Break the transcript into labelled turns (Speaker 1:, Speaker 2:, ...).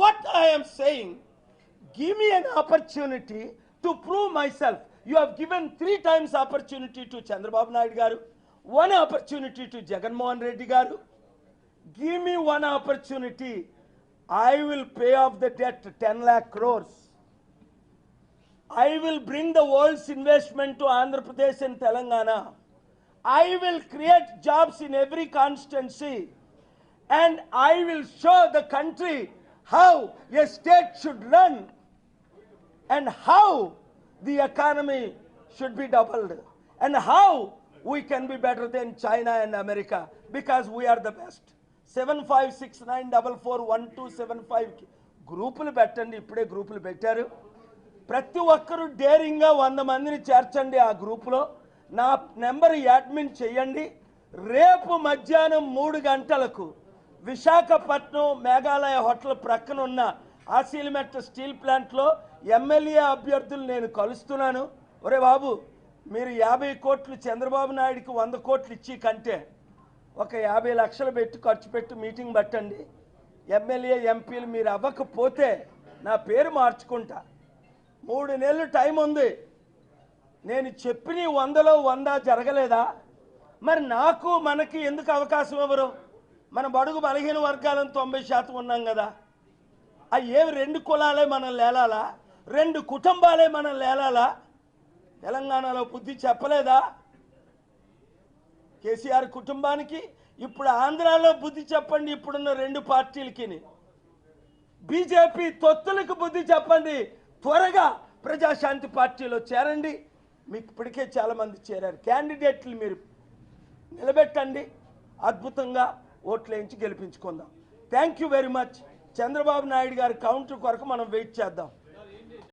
Speaker 1: what I am saying, give me an opportunity to prove myself. You have given three times opportunity to Chandrababu Naidu garu, one opportunity to Jagan Mohan Reddy garu. Give me one opportunity. I will pay off the debt 10 lakh crores. I will bring the world's investment to Andhra Pradesh and Telangana. I will create jobs in every constituency. And I will show the country how a state should run and how the economy should be doubled and how we can be better than China and America because we are the best. Seven five six nine double four one two seven five గ్రూపులు పెట్టండి ఇప్పుడే గ్రూపులు పెట్టారు ప్రతి ఒక్కరూ డేరింగ్గా వంద మందిని చేర్చండి ఆ గ్రూపులో నా నెంబర్ యాడ్మిన్ చేయండి రేపు మధ్యాహ్నం మూడు గంటలకు విశాఖపట్నం మేఘాలయ హోటల్ ప్రక్కన ఉన్న ఆసీలిమెట్ స్టీల్ ప్లాంట్లో ఎమ్మెల్యే అభ్యర్థులు నేను కలుస్తున్నాను. ఒరే బాబు మీరు యాభై కోట్లు చంద్రబాబు నాయుడికి వంద కోట్లు ఇచ్చి కంటే ఒక యాభై లక్షలు పెట్టి ఖర్చు పెట్టి మీటింగ్ పెట్టండి. ఎమ్మెల్యే ఎంపీలు మీరు అవ్వకపోతే నా పేరు మార్చుకుంటా. మూడు నెలలు టైం ఉంది. నేను చెప్పిన వందలో వంద జరగలేదా? మరి నాకు మనకి ఎందుకు అవకాశం ఇవ్వరు మన బడుగు బలహీన వర్గాలను తొంభై శాతం ఉన్నాం కదా. ఆ ఏవి రెండు కులాలే మనం లేలాలా? రెండు కుటుంబాలే మనం లేలాలా? తెలంగాణలో బుద్ధి చెప్పలేదా? కేసీఆర్ కుటుంబానికి ఇప్పుడు ఆంధ్రాలో బుద్ధి చెప్పండి ఇప్పుడున్న రెండు పార్టీలకి బీజేపీ తొత్తులకు బుద్ధి చెప్పండి త్వరగా ప్రజాశాంతి పార్టీలో చేరండి. మీకు ఇప్పటికే చాలామంది చేరారు. క్యాండిడేట్లు మీరు నిలబెట్టండి. అద్భుతంగా ఓట్లేయించి గెలిపించుకుందాం. Thank you very much Chandrababu Naidu గారి కౌంటర్ కొరకు మనం వెయిట్ చేద్దాం.